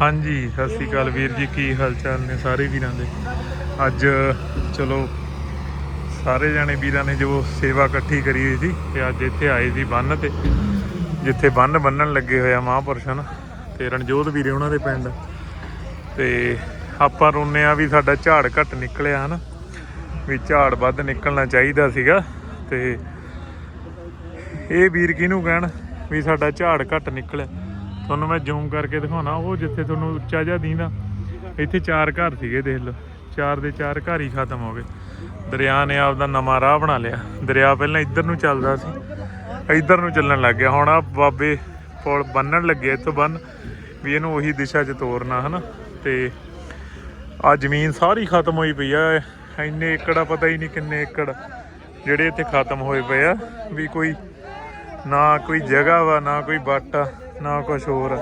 ਹਾਂਜੀ, ਸਤਿ ਸ੍ਰੀ ਅਕਾਲ ਵੀਰ ਜੀ, ਕੀ ਹਾਲ ਚਾਲ ਨੇ ਸਾਰੇ ਵੀਰਾਂ ਦੇ? ਅੱਜ, ਚਲੋ, ਸਾਰੇ ਜਾਣੇ ਵੀਰਾਂ ਨੇ ਜੋ ਸੇਵਾ ਇਕੱਠੀ ਕਰੀ ਹੋਈ ਸੀ, ਤੇ ਅੱਜ ਇੱਥੇ ਆਏ ਸੀ ਬੰਨ ਤੇ, ਜਿੱਥੇ ਬੰਨ ਬੰਨਣ ਲੱਗੇ ਹੋਇਆ ਮਹਾਂਪੁਰਸ਼ਨ ਤੇ ਰਣਜੋਤ ਵੀਰੇ ਉਹਨਾਂ ਦੇ ਪਿੰਡ। ਤੇ ਆਪਾਂ ਰੋਨੇ ਆ ਵੀ ਸਾਡਾ ਝਾੜ ਘੱਟ ਨਿਕਲਿਆ, ਹਨਾ? ਵੀ ਝਾੜ ਵੱਧ ਨਿਕਲਣਾ ਚਾਹੀਦਾ ਸੀਗਾ, ਤੇ ਇਹ ਵੀਰ ਕਿਹਨੂੰ ਕਹਿਣ ਵੀ ਸਾਡਾ ਝਾੜ ਘੱਟ ਨਿਕਲਿਆ? ਤੁਹਾਨੂੰ ਮੈਂ ਜ਼ੂਮ ਕਰਕੇ ਦਿਖਾਉਣਾ, ਉਹ ਜਿੱਥੇ ਤੁਹਾਨੂੰ ਉੱਚਾ ਜਿਹਾ ਦੀਂਦਾ, ਇੱਥੇ ਚਾਰ ਘਰ ਸੀਗੇ ਦੇਖ ਲਓ, ਚਾਰ ਦੇ ਚਾਰ ਘਰ ਹੀ ਖਤਮ ਹੋ ਗਏ। ਦਰਿਆ ਨੇ ਆਪਦਾ ਨਵਾਂ ਰਾਹ ਬਣਾ ਲਿਆ। ਦਰਿਆ ਪਹਿਲਾਂ ਇੱਧਰ ਨੂੰ ਚੱਲਦਾ ਸੀ, ਇੱਧਰ ਨੂੰ ਚੱਲਣ ਲੱਗ ਗਿਆ। ਹੁਣ ਆ ਬਾਬੇ ਪੁਲ ਬੰਨਣ ਲੱਗੇ, ਇੱਥੋਂ ਬੰਨ ਵੀ ਇਹਨੂੰ ਉਹੀ ਦਿਸ਼ਾ 'ਚ ਤੋਰਨਾ, ਹਨਾ? ਤੇ ਆ ਜ਼ਮੀਨ ਸਾਰੀ ਖਤਮ ਹੋਈ ਪਈ ਆ, ਇੰਨੇ ਏਕੜ ਪਤਾ ਹੀ ਨਹੀਂ ਕਿੰਨੇ ਏਕੜ ਜਿਹੜੇ ਇੱਥੇ ਖਤਮ ਹੋਏ ਪਏ ਆ, ਵੀ ਕੋਈ ਨਾ ਕੋਈ ਜਗ੍ਹਾ ਵਾ, ਨਾ ਕੋਈ ਬੱਟ ਆ। ਨਾ ਕੁਝ ਹੋਰ।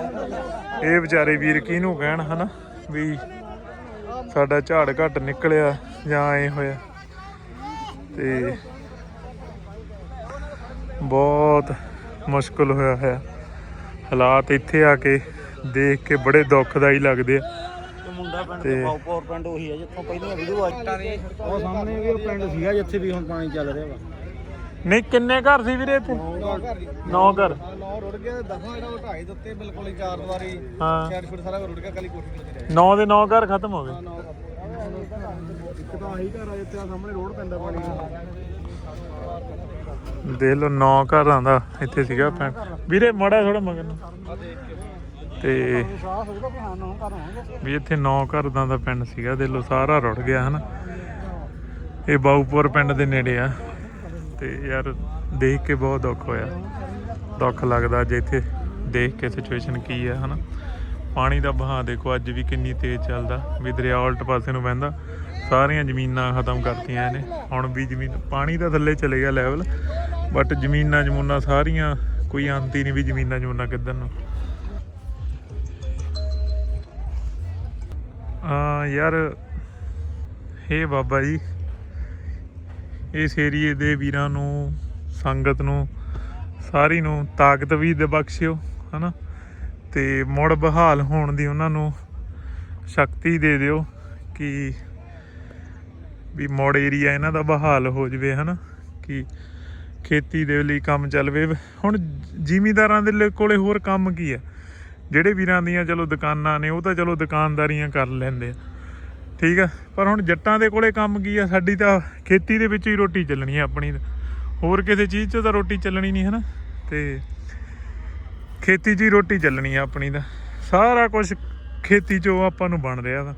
ਇਹ ਵਿਚਾਰੇ ਵੀਰ ਕਿਹਨੂੰ ਕਹਿਣ ਹਨਾ ਵੀ ਸਾਡਾ ਝਾੜ ਘੱਟ ਨਿਕਲਿਆ ਜਾਂ ਐ ਹੋਇਆ। ਤੇ ਬਹੁਤ ਮੁਸ਼ਕਲ ਹੋਇਆ ਹੈ। ਹਾਲਾਤ ਇੱਥੇ ਆ ਕੇ ਦੇਖ ਕੇ ਬੜੇ ਦੁੱਖਦਾਈ ਲੱਗਦੇ ਆ। ਤੇ ਮੁੰਡਾ ਪਿੰਡ ਤੇ- ਪਾਉਪੌਰ ਪਿੰਡ ਉਹੀ ਹੈ ਜਿੱਥੋਂ ਪਹਿਲੀਆਂ ਵੀਡੀਓ ਆ ਉਹ ਸਾਹਮਣੇ ਵੀ ਉਹ ਪਿੰਡ ਸੀਗਾ ਜਿੱਥੇ ਵੀ ਹੁਣ ਪਾਣੀ ਚੱਲ ਰਿਹਾ ਵਾ। ਨਹੀਂ ਕਿੰਨੇ ਘਰ ਸੀ ਵੀਰੇ ਇੱਥੇ? ਨੌ ਘਰ ਨੌ ਰੁੜ ਗਿਆ ਦਸਾਂ ਜਿਹੜਾ ਉਹ ਢਾਈ ਦਿੱਤੇ ਬਿਲਕੁਲ ਹੀ ਚਾਰ ਦੀਵਾਰੀ ਹਾਂ। ਚਾਰ ਫੁੱਟ ਸਾਰਾ ਰੁੜ ਗਿਆ ਕੱਲੀ ਕੋਠੀ ਕਿਤੇ ਰਹਿ ਨੌ ਦੇ ਨੌ ਘਰ ਖਤਮ ਹੋ ਗਏ। ਇੱਕ ਤਾਂ ਆਹੀ ਘਰ ਆ ਜਿੱਥੇ ਆਹ ਸਾਹਮਣੇ ਰੋਡ ਪੈਂਦਾ ਪਾਣੀ ਦਾ। ਦੇਖ ਲਓ ਨੌ ਘਰਾਂ ਦਾ ਇੱਥੇ ਸੀਗਾ ਪਿੰਡ ਵੀਰੇ ਮੜਾ ਥੋੜਾ ਮਗਰ ਨੂੰ। ਤੇ ਸਾਹ ਹੋਊਗਾ ਵੀ ਹਾਂ ਨੌ ਘਰ ਹੋਣਗੇ। ਵੀ ਇੱਥੇ ਨੌ ਘਰ ਦਾ ਦਾ ਪਿੰਡ ਸੀਗਾ ਦੇਖ ਲਓ ਸਾਰਾ ਰੁੜ ਗਿਆ ਹਨਾ। ਇਹ ਬਾਊਪੁਰ ਪਿੰਡ ਦੇ ਨੇੜੇ ਆ। ਤੇ ਯਾਰ ਦੇਖ ਕੇ ਬਹੁਤ ਦੁੱਖ ਹੋਇਆ। ਦੁੱਖ ਲੱਗਦਾ ਜੇ ਇੱਥੇ ਦੇਖ ਕੇ ਸਿਚੁਏਸ਼ਨ ਕੀ ਹੈ ਹਨਾ? ਪਾਣੀ ਦਾ ਬਹਾਅ ਦੇਖੋ, ਅੱਜ ਵੀ ਕਿੰਨੀ ਤੇਜ਼ ਚੱਲਦਾ। ਵੀ ਦਰਿਆ ਉਲਟ ਪਾਸੇ ਨੂੰ ਵਹਿੰਦਾ। ਸਾਰੀਆਂ ਜ਼ਮੀਨਾਂ ਖਤਮ ਕਰਤੀਆਂ ਇਹਨੇ। ਹੁਣ ਵੀ ਜ਼ਮੀਨ, ਪਾਣੀ ਦਾ ਥੱਲੇ ਚਲੇ ਗਿਆ ਲੈਵਲ ਬਟ ਜ਼ਮੀਨਾਂ ਜਮੂਨਾਂ ਸਾਰੀਆਂ, ਕੋਈ ਅੰਤ ਹੀ ਨਹੀਂ ਵੀ ਜ਼ਮੀਨਾਂ ਜਮੂਨਾ ਕਿੱਧਰ ਨੂੰ। ਆ ਯਾਰ, ਹੇ ਬਾਬਾ ਜੀ। ਇਸ ਏਰੀਏ ਦੇ ਵੀਰਾਂ ਨੂੰ, ਸੰਗਤ ਨੂੰ, ਸਾਰੀ ਨੂੰ ਤਾਕਤ ਵੀ ਦੇ ਬਖਸ਼ਿਓ, ਹਨਾ? ਤੇ ਮੁੜ ਬਹਾਲ ਹੋਣ ਦੀ ਉਹਨਾਂ ਨੂੰ ਸ਼ਕਤੀ ਦੇ ਦਿਓ ਕਿ ਵੀ ਮੁੜ ਏਰੀਆ ਇਹਨਾਂ ਦਾ ਬਹਾਲ ਹੋ ਜਵੇ, ਹਨਾ? ਕਿ ਖੇਤੀ ਦੇ ਲਈ ਕੰਮ ਚੱਲਵੇ ਹੁਣ ਜ਼ਿਮੀਦਾਰਾਂ ਦੇ ਲਈ ਕੋਲੇ ਹੋਰ ਕੰਮ ਕੀ ਆ? ਜਿਹੜੇ ਵੀਰਾਂ ਦੀਆਂ ਚਲੋ ਦੁਕਾਨਾਂ ਨੇ, ਉਹ ਤਾਂ ਚਲੋ ਦੁਕਾਨਦਾਰੀਆਂ ਕਰ ਲੈਂਦੇ ਆ। ਠੀਕ ਆ? ਪਰ ਹੁਣ ਜੱਟਾਂ ਦੇ ਕੋਲੇ ਕੰਮ ਕੀ ਆ? ਸਾਡੀ ਤਾਂ ਖੇਤੀ ਦੇ ਵਿੱਚ ਹੀ ਰੋਟੀ ਚੱਲਣੀ ਆ ਆਪਣੀ। ਹੋਰ ਕਿਸੇ ਚੀਜ਼ 'ਚ ਤਾਂ ਰੋਟੀ ਚੱਲਣੀ ਨਹੀਂ, ਹਨਾ? ਤੇ ਖੇਤੀ 'ਚ ਹੀ ਰੋਟੀ ਚੱਲਣੀ ਆ ਆਪਣੀ ਤਾਂ। ਸਾਰਾ ਕੁਝ ਖੇਤੀ 'ਚੋਂ ਆਪਾਂ ਨੂੰ ਬਣ ਰਿਹਾ ਵਾ।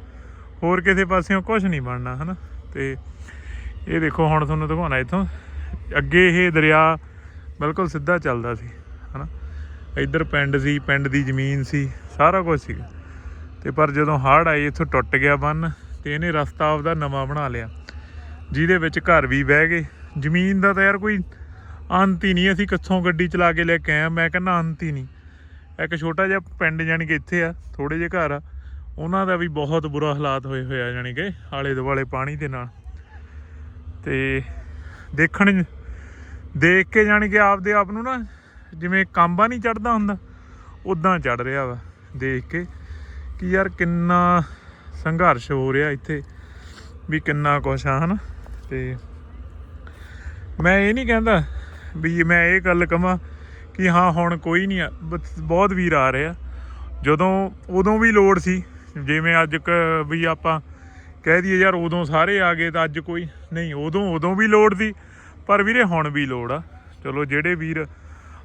ਹੋਰ ਕਿਸੇ ਪਾਸਿਓਂ ਕੁਝ ਨਹੀਂ ਬਣਨਾ, ਹਨਾ? ਤੇ ਇਹ ਦੇਖੋ, ਹੁਣ ਤੁਹਾਨੂੰ ਦਿਖਾਉਣਾ ਇੱਥੋਂ। ਅੱਗੇ ਇਹ ਦਰਿਆ ਬਿਲਕੁਲ ਸਿੱਧਾ ਚੱਲਦਾ ਸੀ, ਹਨਾ? ਇੱਧਰ ਪਿੰਡ ਸੀ, ਪਿੰਡ ਦੀ ਜ਼ਮੀਨ ਸੀ, ਸਾਰਾ ਕੁਝ ਸੀ ਤੇ ਪਰ ਜਦੋਂ ਹੜ੍ਹ ਆਏ, ਇੱਥੋਂ ਟੁੱਟ ਗਿਆ ਬੰਨ। ਤੇ ਇਹਨੇ ਰਸਤਾ ਆਪਦਾ ਨਵਾਂ ਬਣਾ ਲਿਆ। ਜਿਹਦੇ ਵਿੱਚ ਘਰ ਵੀ ਬਹਿ ਗਏ। ਜ਼ਮੀਨ ਦਾ ਤਾਂ ਯਾਰ ਕੋਈ ਅੰਤ ਹੀ ਨਹੀਂ। ਅਸੀਂ ਕਿੱਥੋਂ ਗੱਡੀ ਚਲਾ ਕੇ ਲੈ ਕੇ ਆਏ ਮੈਂ ਕਹਿੰਦਾ ਅੰਤ ਹੀ ਨਹੀਂ। ਇੱਕ ਛੋਟਾ ਜਿਹਾ ਪਿੰਡ ਜਾਣੀ ਕਿ ਇੱਥੇ ਆ ਥੋੜੇ ਜਿਹੇ ਘਰ ਆ। ਉਹਨਾਂ ਦਾ ਵੀ ਬਹੁਤ ਬੁਰਾ ਹਾਲਾਤ ਹੋਏ ਹੋਇਆ ਆ ਜਾਣੀ ਕਿ ਆਲੇ ਦੁਆਲੇ ਪਾਣੀ ਦੇ ਨਾਲ। ਤੇ ਦੇਖਣ ਦੇਖ ਕੇ ਜਾਣੀ ਕਿ ਆਪਦੇ ਆਪ ਨੂੰ ਨਾ ਜਿਵੇਂ ਕਾਂਬਾ ਨਹੀਂ ਚੜਦਾ ਹੁੰਦਾ ਉਦਾਂ ਚੜ ਰਿਹਾ ਵਾ। ਦੇਖ ਕੇ ਕਿ ਯਾਰ ਕਿੰਨਾ ਸੰਘਰਸ਼ ਹੋ ਰਿਹਾ ਇੱਥੇ ਵੀ ਕਿੰਨਾ ਕੁਛ ਆ, ਹਨਾ? ਤੇ ਮੈਂ ਇਹ ਨਹੀਂ ਕਹਿੰਦਾ ਵੀ ਮੈਂ ਇਹ ਗੱਲ ਕਹਾਂ ਕਿ ਹਾਂ, ਹੁਣ ਕੋਈ ਨਹੀਂ ਆ ਬਹੁਤ ਵੀਰ ਆ ਰਹੇ ਆ। ਜਦੋਂ, ਉਦੋਂ ਵੀ ਲੋੜ ਸੀ, ਜਿਵੇਂ ਅੱਜ ਕ- ਵੀ ਆਪਾਂ ਕਹਿ ਦਈਏ ਯਾਰ, ਉਦੋਂ ਸਾਰੇ ਆ ਗਏ ਤਾਂ ਅੱਜ ਕੋਈ ਨਹੀਂ, ਉਦੋਂ ਉਦੋਂ ਵੀ ਲੋੜ ਸੀ, ਪਰ ਵੀਰੇ ਹੁਣ ਵੀ ਲੋੜ ਆ। ਚਲੋ, ਜਿਹੜੇ ਵੀਰ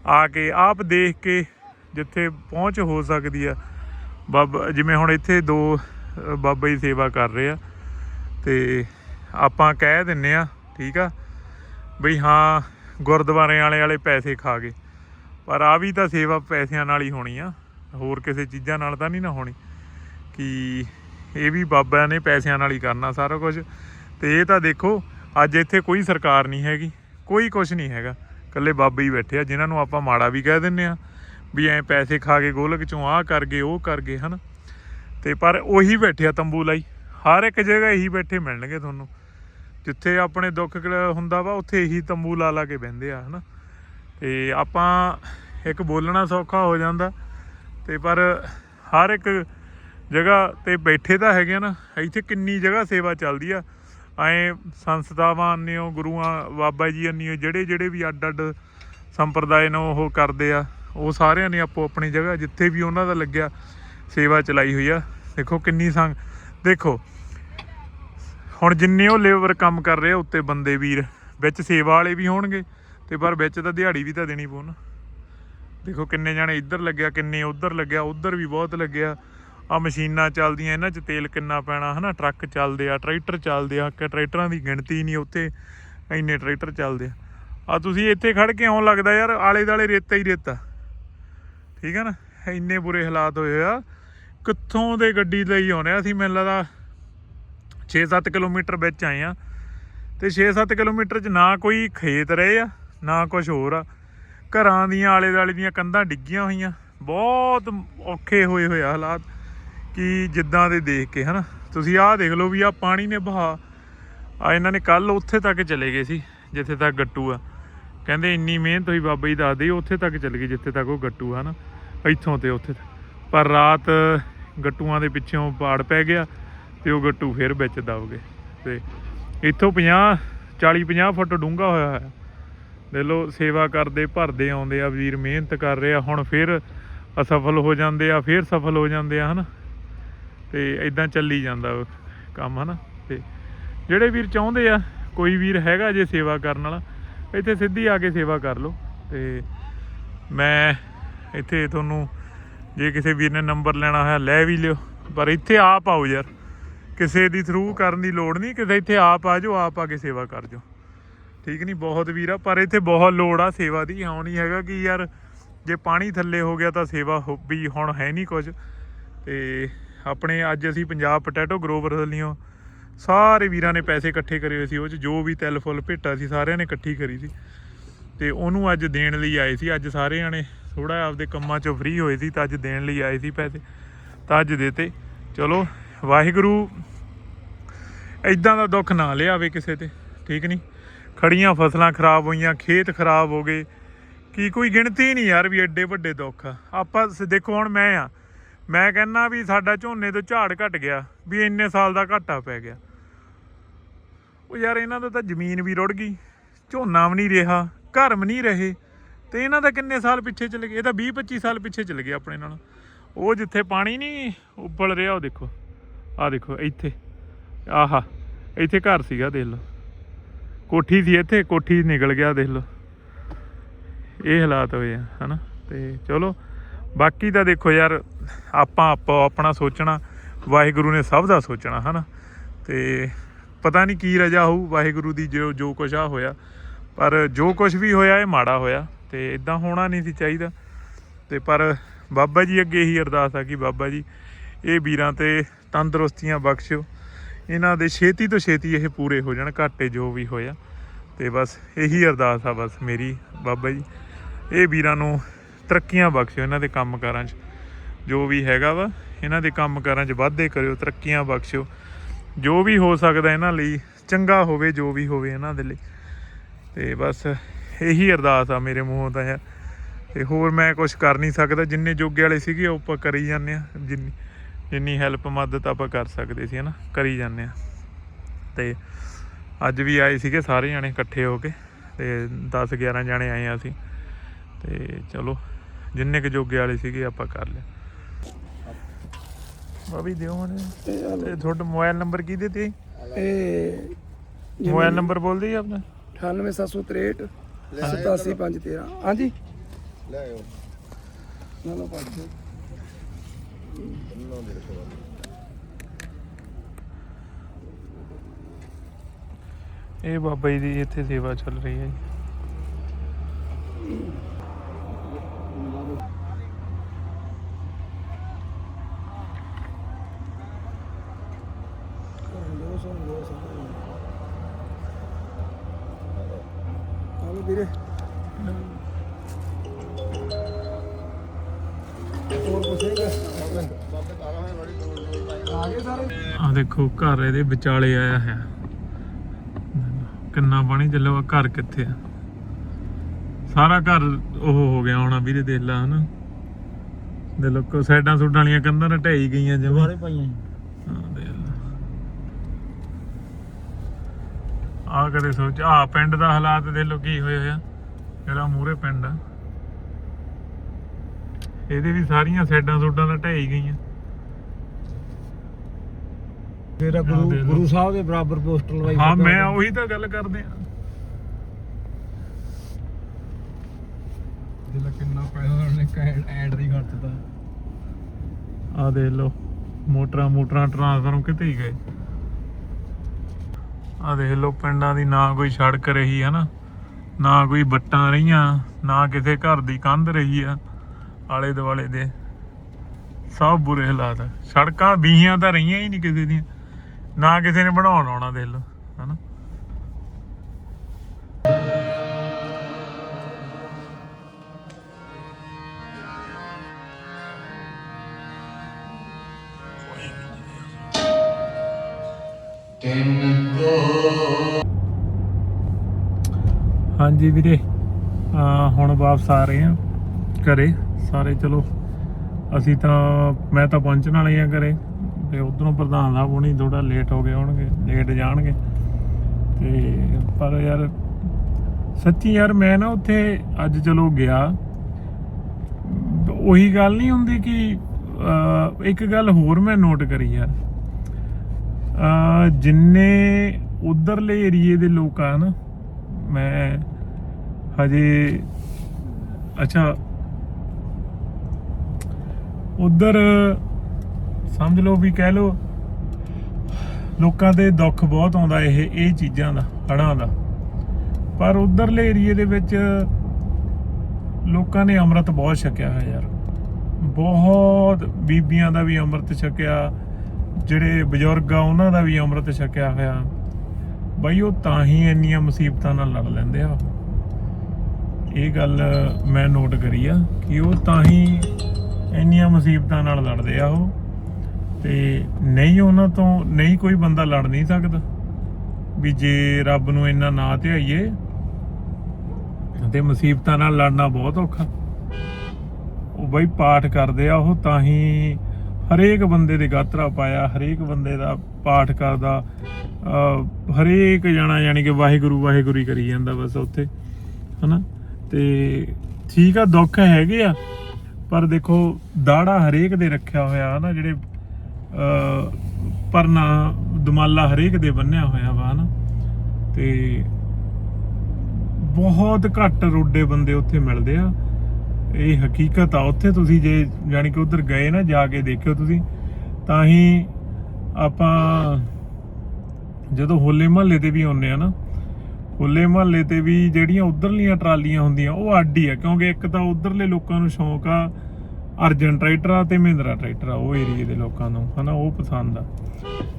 ਆ ਕੇ ਆਪ ਦੇਖ ਕੇ ਜਿੱਥੇ ਪਹੁੰਚ ਹੋ ਸਕਦੀ ਆ, ਬਾਬਾ, ਜਿਵੇਂ ਹੁਣ ਇੱਥੇ ਦੋ ਬਾਬਾ ਜੀ ਸੇਵਾ ਕਰ ਰਹੇ ਆ। ਤੇ ਆਪਾਂ ਕਹਿ ਦਿੰਨੇ ਆ, ਠੀਕ ਆ? ਬਈ ਹਾਂ, ਗੁਰਦੁਆਰੇ ਵਾਲੇ ਵਾਲੇ ਪੈਸੇ ਖਾ ਗਏ। ਪਰ ਆ ਵੀ ਤਾਂ ਸੇਵਾ ਪੈਸਿਆਂ ਨਾਲ ਹੀ ਹੋਣੀ ਆ। ਹੋਰ ਕਿਸੇ ਚੀਜ਼ਾਂ ਨਾਲ ਤਾਂ ਨਹੀਂ ਨਾ ਹੋਣੀ। ਕਿ ਇਹ ਵੀ ਬਾਬਾ ਨੇ ਪੈਸਿਆਂ ਨਾਲ ਹੀ ਕਰਨਾ ਸਾਰਾ ਕੁਝ। ਤੇ ਇਹ ਤਾਂ ਦੇਖੋ, ਅੱਜ ਇੱਥੇ ਕੋਈ ਸਰਕਾਰ ਨਹੀਂ ਹੈਗੀ, ਕੋਈ ਕੁਝ ਨਹੀਂ ਹੈਗਾ। ਇਕੱਲੇ ਬਾਬੇ ਹੀ ਬੈਠੇ ਆ, ਜਿਨ੍ਹਾਂ ਨੂੰ ਆਪਾਂ ਮਾੜਾ ਵੀ ਕਹਿ ਦਿੰਨੇ ਆ, ਵੀ ਐ ਪੈਸੇ ਖਾ ਕੇ ਗੋਲਕ ਚੋਂ ਆਹ ਕਰ ਗਏ, ਉਹ ਕਰ ਗਏ, ਹਨ? ਤੇ ਪਰ ਉਹੀ ਬੈਠੇ ਆ ਤੰਬੂ ਲਾਈ। ਹਰ ਇੱਕ ਜਗ੍ਹਾ ਇਹੀ ਬੈਠੇ ਮਿਲਣਗੇ ਤੁਹਾਨੂੰ। ਜਿੱਥੇ ਆਪਣੇ ਦੁੱਖ ਹੁੰਦਾ ਵਾ, ਉੱਥੇ ਇਹੀ ਤੰਬੂ ਲਾ ਲਾ ਕੇ ਬਹਿੰਦੇ ਆ, ਹਨਾ। ਤੇ ਆਪਾਂ ਇੱਕ ਬੋਲਣਾ ਸੌਖਾ ਹੋ ਜਾਂਦਾ। ਤੇ ਪਰ ਹਰ ਇੱਕ ਜਗ੍ਹਾ ਤੇ ਬੈਠੇ ਤਾਂ ਹੈਗੇ ਆ ਨਾ, ਇੱਥੇ ਕਿੰਨੀ ਜਗ੍ਹਾ ਸੇਵਾ ਚੱਲਦੀ ਆ। ਐ ਸੰਸਥਾਵਾਂ ਨੇ ਗੁਰੂਆਂ, ਬਾਬਾ ਜੀ ਨੇ ਜਿਹੜੇ ਜਿਹੜੇ ਵੀ ਅੱਡ ਅੱਡ ਸੰਪਰਦਾਇ ਨੂੰ ਉਹ ਕਰਦੇ ਆ, ਉਹ ਸਾਰਿਆਂ ਨੇ ਆਪੋ ਆਪਣੀ ਜਗ੍ਹਾ, ਜਿੱਥੇ ਵੀ ਉਹਨਾਂ ਦਾ ਲੱਗਿਆ ਸੇਵਾ ਚਲਾਈ ਹੋਈ ਆ। ਦੇਖੋ ਕਿੰਨੀ ਸੰਗ ਦੇਖੋ, ਹੁਣ ਜਿੰਨੇ ਉਹ ਲੇਬਰ ਕੰਮ ਕਰ ਰਹੇ ਆ, ਉੱਤੇ ਬੰਦੇ ਵੀਰ, ਵਿੱਚ ਸੇਵਾ ਵਾਲੇ ਵੀ ਹੋਣਗੇ, ਤੇ ਪਰ ਵਿੱਚ ਤਾਂ ਦਿਹਾੜੀ ਵੀ ਤਾਂ ਦੇਣੀ ਪਊ ਨਾ। ਦੇਖੋ ਕਿੰਨੇ ਜਾਣੇ ਇੱਧਰ ਲੱਗਿਆ, ਕਿੰਨੇ ਉੱਧਰ ਲੱਗਿਆ, ਉੱਧਰ ਵੀ ਬਹੁਤ ਲੱਗਿਆ। ਆ ਮਸ਼ੀਨਾਂ ਚੱਲਦੀਆਂ, ਇਹਨਾਂ 'ਚ ਤੇਲ ਕਿੰਨਾ ਪੈਣਾ, ਹਨਾ? ਟਰੱਕ ਚੱਲਦੇ ਆ, ਟਰੈਕਟਰ ਚੱਲਦੇ ਆ ਕਿ ਟਰੈਕਟਰਾਂ ਦੀ ਗਿਣਤੀ ਨਹੀਂ ਉੱਥੇ ਇੰਨੇ ਟਰੈਕਟਰ ਚੱਲਦੇ ਆ। ਆ ਤੁਸੀਂ ਇੱਥੇ ਖੜ ਕੇ ਆਉਣ ਲੱਗਦਾ ਯਾਰ ਆਲੇ ਦਾਲੇ ਰੇਤਾ ਹੀ ਰੇਤਾ। ਠੀਕ ਹੈ ਨਾ? ਇੰਨੇ ਬੁਰੇ ਹਾਲਾਤ ਹੋਏ ਆ। ਕਿੱਥੋਂ ਦੇ ਗੱਡੀ ਲਈ ਆਉਣੇ ਆ? ਅਸੀਂ ਮੈਨੂੰ ਲੱਗਦਾ 6-7 ਕਿਲੋਮੀਟਰ ਵਿੱਚ ਆਏ ਆ। ਤੇ 6-7 ਕਿਲੋਮੀਟਰ 'ਚ ਨਾ ਕੋਈ ਖੇਤ ਰਹੇ ਆ, ਨਾ ਕੁਝ ਹੋਰ ਆ। ਘਰਾਂ ਦੀਆਂ ਆਲੇ ਦਾਲੇ ਦੀਆਂ ਕੰਧਾਂ ਡਿੱਗੀਆਂ ਹੋਈਆਂ। ਬਹੁਤ ਔਖੇ ਹੋਏ ਹੋਏ ਆ ਹਾਲਾਤ ਕਿ ਜਿੱਦਾਂ ਦੇ ਦੇਖ ਕੇ, ਹਨਾ? ਤੁਸੀਂ ਆਹ ਦੇਖ ਲਓ ਵੀ ਆਹ ਪਾਣੀ ਨੇ ਬਹਾ ਆ ਇਹਨਾਂ ਨੇ ਕੱਲ ਉੱਥੇ ਤੱਕ ਚਲੇ ਗਏ ਸੀ, ਜਿੱਥੇ ਤੱਕ ਗੱਟੂ ਆ। ਕਹਿੰਦੇ ਇੰਨੀ ਮਿਹਨਤ ਹੋਈ ਬਾਬਾ ਜੀ ਦੱਸਦੇ, ਉੱਥੇ ਤੱਕ ਚਲੇ ਗਏ ਜਿੱਥੇ ਤੱਕ ਉਹ ਗੱਟੂ ਆ, ਹਨਾ? ਇੱਥੋਂ ਤੇ ਉੱਥੇ ਪਰ ਰਾਤ ਗੱਟੂਆਂ ਦੇ ਪਿੱਛੋਂ ਪਾੜ ਪੈ ਗਿਆ ਤੇ ਉਹ ਗੱਟੂ ਫਿਰ ਵਿੱਚ ਦਬ ਗਏ। ਤੇ ਇੱਥੋਂ 50 40 50 ਫੁੱਟ ਡੂੰਘਾ ਹੋਇਆ ਹੈ ਦੇ ਲੋ ਸੇਵਾ ਕਰਦੇ, ਭਰਦੇ, ਆਉਂਦੇ ਆ, ਵੀਰ ਮਿਹਨਤ ਕਰ ਰਹੇ ਆ ਹੁਣ ਫਿਰ ਅਸਫਲ ਹੋ ਜਾਂਦੇ ਆ, ਫਿਰ ਸਫਲ ਹੋ ਜਾਂਦੇ ਆ, ਹਨਾ? ਤੇ ਇਦਾਂ ਚੱਲੀ ਜਾਂਦਾ ਉਹ ਕੰਮ, ਹਨਾ? ਤੇ ਜਿਹੜੇ ਵੀਰ ਚਾਹੁੰਦੇ ਆ, ਕੋਈ ਵੀਰ ਹੈਗਾ ਜੇ ਸੇਵਾ ਕਰਨ ਵਾਲਾ, ਇੱਥੇ ਸਿੱਧੀ ਆ ਕੇ ਸੇਵਾ ਕਰ ਲਓ। ਤੇ ਮੈਂ ਇੱਥੇ ਤੁਹਾਨੂੰ ਜੇ ਕਿਸੇ ਵੀਰ ਨੇ ਨੰਬਰ ਲੈਣਾ ਹੋਇਆ, ਲੈ ਵੀ ਲਿਓ। ਪਰ ਇੱਥੇ ਆਪ ਆਓ ਯਾਰ। ਕਿਸੇ ਦੀ ਥਰੂ ਕਰਨ ਦੀ ਲੋੜ ਨਹੀਂ, ਕਿਸੇ ਇੱਥੇ ਆਪ ਆ ਜਾਓ, ਆਪ ਆ ਕੇ ਸੇਵਾ ਕਰ ਜਾਓ। ਠੀਕ ਨਹੀਂ? ਬਹੁਤ ਵੀਰ ਆ, ਪਰ ਇੱਥੇ ਬਹੁਤ ਲੋੜ ਆ ਸੇਵਾ ਦੀ। ਇਉਂ ਨਹੀਂ ਹੈਗਾ ਕਿ ਯਾਰ, ਜੇ ਪਾਣੀ ਥੱਲੇ ਹੋ ਗਿਆ ਤਾਂ ਸੇਵਾ ਹੋ- ਵੀ ਹੁਣ ਹੈ ਨਹੀਂ ਕੁਝ। ਤੇ ਆਪਣੇ ਅੱਜ ਅਸੀਂ ਪੰਜਾਬ ਪੋਟੈਟੋ ਗਰੋਵਰ ਵੱਲੋਂ ਸਾਰੇ ਵੀਰਾਂ ਨੇ ਪੈਸੇ ਇਕੱਠੇ ਕਰੇ ਹੋਏ ਸੀ। ਉਹ ਚ ਜੋ ਵੀ ਤਿਲ ਫੁੱਲ ਭੇਟਾ ਸੀ, ਸਾਰਿਆਂ ਨੇ ਇਕੱਠੀ ਕਰੀ ਸੀ। ਤੇ ਉਹਨੂੰ ਅੱਜ ਦੇਣ ਲਈ ਆਏ ਸੀ। ਅੱਜ ਸਾਰੇ ਜਾਣੇ ਥੋੜਾ ਆਪਦੇ ਕੰਮਾਂ ਚੋਂ ਫ੍ਰੀ ਹੋਏ ਸੀ, ਤਾਂ ਅੱਜ ਦੇਣ ਲਈ ਆਏ ਸੀ ਪੈਸੇ, ਤਾਂ ਅੱਜ ਦੇਤੇ। ਚਲੋ, ਵਾਹਿਗੁਰੂ ਇਦਾਂ ਦਾ ਦੁੱਖ ਨਾ ਲਿਆਵੇ ਕਿਸੇ ਤੇ, ਠੀਕ ਨਹੀਂ ਖੜੀਆਂ ਫਸਲਾਂ ਖਰਾਬ ਹੋਈਆਂ, ਖੇਤ ਖਰਾਬ ਹੋ ਗਏ। ਕੀ ਕੋਈ ਗਿਣਤੀ ਨਹੀਂ ਯਾਰ ਵੀ ਐਡੇ ਵੱਡੇ ਦੁੱਖ ਆ। ਆਪਾਂ ਦੇਖੋ ਹੁਣ ਮੈਂ ਆ। ਮੈਂ ਕਹਿੰਨਾ ਵੀ ਸਾਡਾ ਝੋਨੇ ਤੋਂ ਝਾੜ ਘਟ ਗਿਆ, ਵੀ ਇੰਨੇ ਸਾਲ ਦਾ ਘਾਟਾ ਪੈ ਗਿਆ। ਉਹ ਯਾਰ ਇਹਨਾਂ ਦਾ ਤਾਂ ਜ਼ਮੀਨ ਵੀ ਰੁੜ ਗਈ। ਝੋਨਾ ਵੀ ਨਹੀਂ ਰਿਹਾ, ਘਰ ਵੀ ਨਹੀਂ ਰਹੇ। ਤੇ ਇਹਨਾਂ ਦਾ ਕਿੰਨੇ ਸਾਲ ਪਿੱਛੇ ਚਲੇ ਗਏ? ਇਹ ਤਾਂ 20 25 ਸਾਲ ਪਿੱਛੇ ਚਲੇ ਗਏ ਆਪਣੇ ਨਾਲ। ਉਹ ਜਿੱਥੇ ਪਾਣੀ ਨਹੀਂ ਉੱਬਲ ਰਿਹਾ, ਉਹ ਦੇਖੋ। ਆਹ ਦੇਖੋ, ਇੱਥੇ। ਆਹਾ, ਇੱਥੇ ਘਰ ਸੀਗਾ, ਦੇਖ ਲਓ। ਕੋਠੀ ਸੀ ਇੱਥੇ, ਕੋਠੀ ਨਿਕਲ ਗਿਆ, ਦੇਖ ਲਓ। ਇਹ ਹਾਲਾਤ ਹੋਏ ਆ, ਹਨਾ? ਤੇ ਚਲੋ, ਬਾਕੀ ਤਾਂ ਦੇਖੋ ਯਾਰ, ਆਪਾਂ ਆਪੋ ਆਪਣਾ ਸੋਚਣਾ, ਵਾਹਿਗੁਰੂ ਨੇ ਸਭ ਦਾ ਸੋਚਣਾ, ਹਨਾ? ਤੇ ਪਤਾ ਨਹੀਂ ਕੀ ਰਜਾ ਹੋਊ ਵਾਹਿਗੁਰੂ ਦੀ, ਜੋ ਜੋ ਕੁਛ ਆ ਹੋਇਆ। ਪਰ ਜੋ ਕੁਛ ਵੀ ਹੋਇਆ, ਇਹ ਮਾੜਾ ਹੋਇਆ। ਤੇ ਇਦਾਂ ਹੋਣਾ ਨਹੀਂ ਸੀ ਚਾਹੀਦਾ। ਤੇ ਪਰ ਬਾਬਾ ਜੀ ਅੱਗੇ ਹੀ ਅਰਦਾਸ ਆ ਕਿ ਬਾਬਾ ਜੀ, ਇਹ ਵੀਰਾਂ ਤੇ ਤੰਦਰੁਸਤੀਆਂ ਬਖਸ਼ਿਓ। ਇਹਨਾਂ ਦੇ ਛੇਤੀ ਤੋਂ ਛੇਤੀ ਇਹ ਪੂਰੇ ਹੋ ਜਾਣ, ਘਾਟੇ ਜੋ ਵੀ ਹੋਇਆ। ਤੇ ਬਸ ਇਹੀ ਅਰਦਾਸ ਆ ਬਸ ਮੇਰੀ ਬਾਬਾ ਜੀ। ਇਹ ਵੀਰਾਂ ਨੂੰ ਤਰੱਕੀਆਂ ਬਖਸ਼ਿਓ ਇਹਨਾਂ ਦੇ ਕੰਮਕਾਰਾਂ 'ਚ। ਜੋ ਵੀ ਹੈਗਾ ਵਾ, ਇਹਨਾਂ ਦੇ ਕੰਮਕਾਰਾਂ 'ਚ ਵਾਧੇ ਕਰਿਓ, ਤਰੱਕੀਆਂ ਬਖਸ਼ਿਓ। ਜੋ ਵੀ ਹੋ ਸਕਦਾ ਇਹਨਾਂ ਲਈ, ਚੰਗਾ ਹੋਵੇ, ਜੋ ਵੀ ਹੋਵੇ ਇਹਨਾਂ ਦੇ ਲਈ। ਤੇ ਬਸ ਇਹੀ ਅਰਦਾਸ ਆ ਮੇਰੇ ਮੂੰਹੋਂ ਤਾਂ ਯਾਰ। ਤੇ ਹੋਰ ਮੈਂ ਕੁਝ ਕਰ ਨਹੀਂ ਸਕਦਾ। ਜਿੰਨੇ ਜੋਗੇ ਵਾਲੇ ਸੀਗੇ ਉਹ ਆਪਾਂ ਕਰੀ ਜਾਂਦੇ ਆ ਜਿੰਨੀ ਜਿੰਨੀ ਹੈਲਪ ਮਦਦ ਆਪਾਂ ਕਰ ਸਕਦੇ ਸੀ ਹਨਾ? ਕਰੀ ਜਾਂਦੇ ਆ ਤੇ ਅੱਜ ਵੀ ਆਏ ਸੀਗੇ ਸਾਰੇ ਜਾਣੇ ਇਕੱਠੇ ਹੋ ਕੇ। ਤੇ 10 11 ਜਾਣੇ ਆਏ ਆ ਅਸੀਂ। ਤੇ ਚਲੋ ਜਿੰਨੇ ਕੁ ਜੋਗੇ ਵਾਲੇ ਸੀਗੇ ਆਪਾਂ ਕਰ ਲਿਆ। ਬਾਬੀ ਦਿਓ ਹੁਣ। ਤੇ ਤੁਹਾਡਾ ਮੋਬਾਈਲ ਨੰਬਰ ਕੀ ਦਿੱਤੇ ਇਹ ਮੋਬਾਈਲ ਨੰਬਰ ਬੋਲ ਦਿਓ ਆਪਣਾ? 98763 87513 ਹਾਂਜੀ। ਲੈ ਆਓ। ਨਾ ਇਹ ਬਾਬਾ ਜੀ ਦੀ ਇੱਥੇ ਸੇਵਾ ਚੱਲ ਰਹੀ ਹੈ ਜੀ। ਦੇਖੋ ਘਰ ਇਹਦੇ ਵਿਚਾਲੇ ਆਇਆ ਹੈ। ਕਿੰਨਾ ਪਾਣੀ ਚੱਲਿਆ ਘਰ ਕਿੱਥੇ ਆ? ਸਾਰਾ ਘਰ ਉਹ ਹੋ ਗਿਆ ਹੋਣਾ ਵੀਰੇ ਦੇਖ ਲਾ ਹਨਾ। ਦੇ ਲੋਕੋ ਸਾਈਡਾਂ ਸੁੱਡਾਂ ਵਾਲੀਆਂ ਕੰਧਾਂ ਨਾ ਢਹਿ ਗਈਆਂ ਜਮਾਂ ਦੁਬਾਰੇ ਪਾਈਆਂ ਆ ਕਦੇ ਸੋਚ ਆ ਪਿੰਡ ਦਾ ਹਾਲਾਤ ਦੇ ਲੋ ਕੀ ਹੋਏ ਹੋਇਆ। ਜਿਹੜਾ ਮੂਰੇ ਪਿੰਡ ਆ। ਇਹਦੇ ਵੀ ਸਾਰੀਆਂ ਸਾਈਡਾਂ ਸੁੱਡਾਂ ਦਾ ਢਹਿ ਗਈਆਂ। ਤੇਰਾ ਆਹ ਗੁਰੂ ਲਓ। ਗੁਰੂ ਸਾਹਿਬ ਦੇ ਬਰਾਬਰ ਪੋਸਟਰ ਲਵਾਈ ਹਾਂ ਫਿਰਦਾ ਮੈਂ। ਉਹੀ ਤਾਂ ਗੱਲ ਕਰਦੇ ਆ ਜਿਹੜਾ ਕਿੰਨਾ ਪੈਸਾ ਉਹਨੇ ਐਡ ਦੀ ਖਰਚਦਾ ਆ ਦੇਖ ਲਓ ਮੋਟਰਾਂ ਮੋਟਰਾਂ ਟਰਾਂਸਫਾਰਮ ਕਿਤੇ ਹੀ ਗਏ। ਆ ਦੇਖ ਲਓ ਪਿੰਡਾਂ ਦੀ ਨਾ ਕੋਈ ਸੜਕ ਰਹੀ ਹੈ ਨਾ ਨਾ ਕੋਈ ਬੱਟਾਂ ਰਹੀਆਂ ਨਾ ਕਿਸੇ ਘਰ ਦੀ ਕੰਧ ਰਹੀ ਆ ਆਲੇ ਦੁਆਲੇ ਦੇ। ਸਭ ਬੁਰੇ ਹਾਲਾਤ ਆ। ਸੜਕਾਂ ਬੀਹੀਆਂ ਤਾਂ ਰਹੀਆਂ ਹੀ ਨਹੀਂ ਕਿਸੇ ਦੀਆਂ। ਨਾ ਕਿਸੇ ਨੇ ਬਣਾਉਣ ਆਉਣਾ ਦੇਖ ਲਓ ਹਨਾ? ਹਾਂਜੀ ਵੀਰੇ ਹੁਣ ਵਾਪਸ ਆ ਰਹੇ ਆ ਘਰੇ, ਸਾਰੇ ਚਲੋ, ਅਸੀਂ ਤਾਂ, ਮੈਂ ਤਾਂ ਪਹੁੰਚਣ ਵਾਲੇ ਆ ਘਰੇ। ਤੇ ਉਧਰੋਂ ਪ੍ਰਧਾਨ ਸਾਹਿਬ ਹੁਣੀ ਥੋੜਾ ਲੇਟ ਹੋ ਗਏ ਹੋਣਗੇ ਲੇਟ ਜਾਣਗੇ। ਤੇ ਪਰ ਯਾਰ ਸੱਚੀ ਯਾਰ ਮੈਂ ਨਾ ਉੱਥੇ ਅੱਜ ਚਲੋ ਗਿਆ। ਉਹੀ ਗੱਲ ਨਹੀਂ ਹੁੰਦੀ ਕਿ ਇੱਕ ਗੱਲ ਹੋਰ ਮੈਂ ਨੋਟ ਕਰੀ ਯਾਰ। ਜਿੰਨੇ ਉਧਰਲੇ ਏਰੀਏ ਦੇ ਲੋਕ ਆ ਨਾ, ਮੈਂ ਹਜੇ, ਅੱਛਾ, ਉਧਰ ਸਮਝ ਲਓ ਵੀ ਕਹਿ ਲਓ, ਲੋਕਾਂ ਦੇ ਦੁੱਖ ਬਹੁਤ ਆਉਂਦਾ ਇਹ ਇਹ ਚੀਜ਼ਾਂ ਦਾ ਹੜਾਂ ਦਾ। ਪਰ ਉਧਰਲੇ ਏਰੀਏ ਦੇ ਵਿੱਚ ਲੋਕਾਂ ਨੇ ਅੰਮ੍ਰਿਤ ਬਹੁਤ ਛਕਿਆ ਹੈ ਯਾਰ। ਬਹੁਤ ਬੀਬੀਆਂ ਦਾ ਵੀ ਅੰਮ੍ਰਿਤ ਛਕਿਆ, ਜਿਹੜੇ ਬਜ਼ੁਰਗ ਆ, ਉਹਨਾਂ ਦਾ ਵੀ ਅੰਮ੍ਰਿਤ ਛਕਿਆ ਹੋਇਆ। ਬਈ ਉਹ ਤਾਂ ਹੀ ਇੰਨੀਆਂ ਮੁਸੀਬਤਾਂ ਨਾਲ ਲੜ ਲੈਂਦੇ ਆ। ਇਹ ਗੱਲ ਮੈਂ ਨੋਟ ਕਰੀ ਆ ਕਿ ਉਹ ਤਾਂ ਹੀ ਇੰਨੀਆਂ ਮੁਸੀਬਤਾਂ ਨਾਲ ਲੜਦੇ ਆ ਉਹ। ਤੇ ਨਹੀਂ ਉਹਨਾਂ ਤੋਂ, ਨਹੀਂ ਕੋਈ ਬੰਦਾ ਲੜ ਨਹੀਂ ਸਕਦਾ। ਵੀ ਜੇ ਰੱਬ ਨੂੰ ਇੰਨਾ ਨਾ ਧਿਆਈਏ, ਤੇ ਮੁਸੀਬਤਾਂ ਨਾਲ ਲੜਨਾ ਬਹੁਤ ਔਖਾ। ਉਹ ਬਈ ਪਾਠ ਕਰਦੇ ਆ, ਉਹ ਤਾਂ ਹੀ ਹਰੇਕ ਬੰਦੇ ਦੇ ਗਾਤਰਾ ਪਾਇਆ, ਹਰੇਕ ਬੰਦੇ ਦਾ ਪਾਠ ਕਰਦਾ। ਹਰੇਕ ਜਣਾ ਯਾਨੀ ਕਿ ਵਾਹਿਗੁਰੂ ਵਾਹਿਗੁਰੂ ਹੀ ਕਰੀ ਜਾਂਦਾ ਬਸ ਉੱਥੇ, ਹਨਾ? ਤੇ ਠੀਕ ਆ, ਦੁੱਖ ਹੈਗੇ ਆ, ਪਰ ਦੇਖੋ, ਦਾੜਾ ਹਰੇਕ ਦੇ ਰੱਖਿਆ ਹੋਇਆ ਹਨਾ ਜਿਹੜੇ ਅਹ ਪਰਨਾ ਦਮਾਲਾ ਹਰੇਕ ਦੇ ਬੰਨਿਆ ਹੋਇਆ ਵਾ ਹਨਾ ਤੇ ਬਹੁਤ ਘੱਟ ਰੋਡੇ ਬੰਦੇ ਉੱਥੇ ਮਿਲਦੇ ਆ। ਇਹ ਹਕੀਕਤ ਆ, ਉੱਥੇ ਤੁਸੀਂ ਜੇ ਜਾਣੀ ਕਿ ਉਧਰ ਗਏ ਨਾ, ਜਾ ਕੇ ਦੇਖਿਓ ਤੁਸੀਂ, ਤਾਂ ਹੀ ਆਪਾਂ ਜਦੋਂ ਹੋਲੇ ਮਹੱਲੇ ਤੇ ਵੀ ਆਉਂਦੇ ਆ ਨਾ, ਹੋਲੇ ਮਹੱਲੇ ਤੇ ਵੀ ਜਿਹੜੀਆਂ ਉਧਰਲੀਆਂ ਟਰਾਲੀਆਂ ਹੁੰਦੀਆਂ, ਉਹ ਅੱਡ ਆ, ਕਿਉਂਕਿ ਇੱਕ ਤਾਂ ਉਧਰਲੇ ਲੋਕਾਂ ਨੂੰ ਸ਼ੌਂਕ ਆ ਅਰਜਨ ਟਰੈਕਟਰ ਆ ਤੇ ਮਹਿੰਦਰਾ ਟਰੈਕਟਰ ਆ, ਉਹ ਏਰੀਏ ਦੇ ਲੋਕਾਂ ਨੂੰ, ਹਨਾ, ਉਹ ਪਸੰਦ ਆ।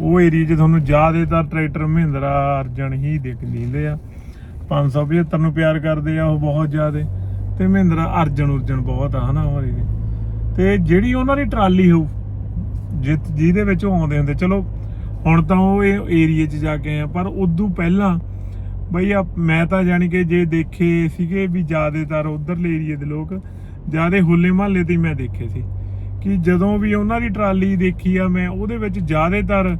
ਉਹ ਏਰੀਏ 'ਚ ਤੁਹਾਨੂੰ ਜ਼ਿਆਦਾਤਰ ਟਰੈਕਟਰ ਮਹਿੰਦਰਾ, ਅਰਜਨ ਹੀ ਦਿਖ ਦਿੰਦੇ ਆ। 575 ਨੂੰ ਪਿਆਰ ਕਰਦੇ ਆ ਉਹ ਬਹੁਤ ਜ਼ਿਆਦੇ, ਤੇ ਮਹਿੰਦਰਾ ਅਰਜਨ ਉਰਜਨ ਬਹੁਤ ਆ, ਹਨਾ, ਉਹ ਏਰੀਏ ਤੇ ਜਿਹੜੀ ਉਹਨਾਂ ਦੀ ਟਰਾਲੀ ਹੋਊ, ਜਿਤ, ਜਿਹਦੇ ਵਿੱਚ ਉਹ ਆਉਂਦੇ ਹੁੰਦੇ, ਚਲੋ, ਹੁਣ ਤਾਂ ਉਹ ਇਹ ਏਰੀਏ 'ਚ ਜਾ ਕੇ ਆਏ ਆ, ਪਰ ਉਦੋਂ ਪਹਿਲਾਂ ਬਈ ਆ ਮੈਂ ਤਾਂ ਜਾਣੀ ਕਿ ਜੇ ਦੇਖੇ ਸੀਗੇ ਵੀ ਜ਼ਿਆਦਾਤਰ ਉਧਰਲੇ ਏਰੀਏ ਦੇ ਲੋਕ ਜਿਆਦੇ ਹੋਲੇ ਮਹੱਲੇ ਤੇ ਮੈਂ ਦੇਖੇ ਸੀ ਕਿ ਜਦੋਂ ਵੀ ਉਹਨਾਂ ਦੀ ਟਰਾਲੀ ਦੇਖੀ ਆ ਮੈਂ, ਉਹਦੇ ਵਿੱਚ ਜ਼ਿਆਦਾਤਰ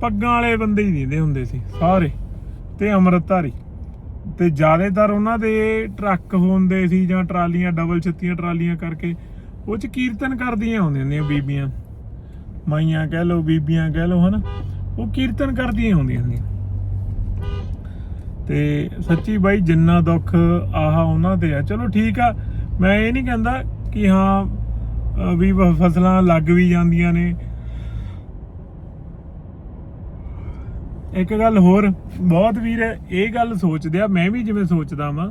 ਪੱਗਾਂ ਵਾਲੇ ਬੰਦੇ ਹੀ ਦਿੰਦੇ ਹੁੰਦੇ ਸੀ, ਸਾਰੇ। ਤੇ ਅੰਮ੍ਰਿਤਧਾਰੀ। ਤੇ ਜ਼ਿਆਦਾਤਰ ਉਹਨਾਂ ਦੇ ਟਰੱਕ ਹੁੰਦੇ ਸੀ ਜਾਂ ਟਰਾਲੀਆਂ ਡਬਲ ਛੱਤੀਆਂ ਟਰਾਲੀਆਂ ਕਰਕੇ, ਉਹ ਚ ਕੀਰਤਨ ਕਰਦੀਆਂ ਹੁੰਦੀਆਂ ਨੇ ਬੀਬੀਆਂ। ਮਾਈਆਂ ਕਹਿ ਲੋ ਬੀਬੀਆਂ ਕਹਿ ਲੋ ਹਨਾ? ਉਹ ਕੀਰਤਨ ਕਰਦੀਆਂ ਹੁੰਦੀਆਂ ਨੇ। ਤੇ ਸੱਚੀ ਬਾਈ, ਜਿੰਨਾ ਦੁੱਖ ਆਹਾ ਉਹਨਾਂ ਦੇ ਆ। ਚਲੋ ਠੀਕ ਆ ਮੈਂ ਇਹ ਨਹੀਂ ਕਹਿੰਦਾ ਕਿ ਹਾਂ ਵੀ ਫਸਲਾਂ ਲੱਗ ਵੀ ਜਾਂਦੀਆਂ ਨੇ। ਇੱਕ ਗੱਲ ਹੋਰ, ਬਹੁਤ ਵੀਰ ਇਹ ਗੱਲ ਸੋਚਦੇ ਆ, ਮੈਂ ਵੀ ਜਿਵੇਂ ਸੋਚਦਾ ਵਾਂ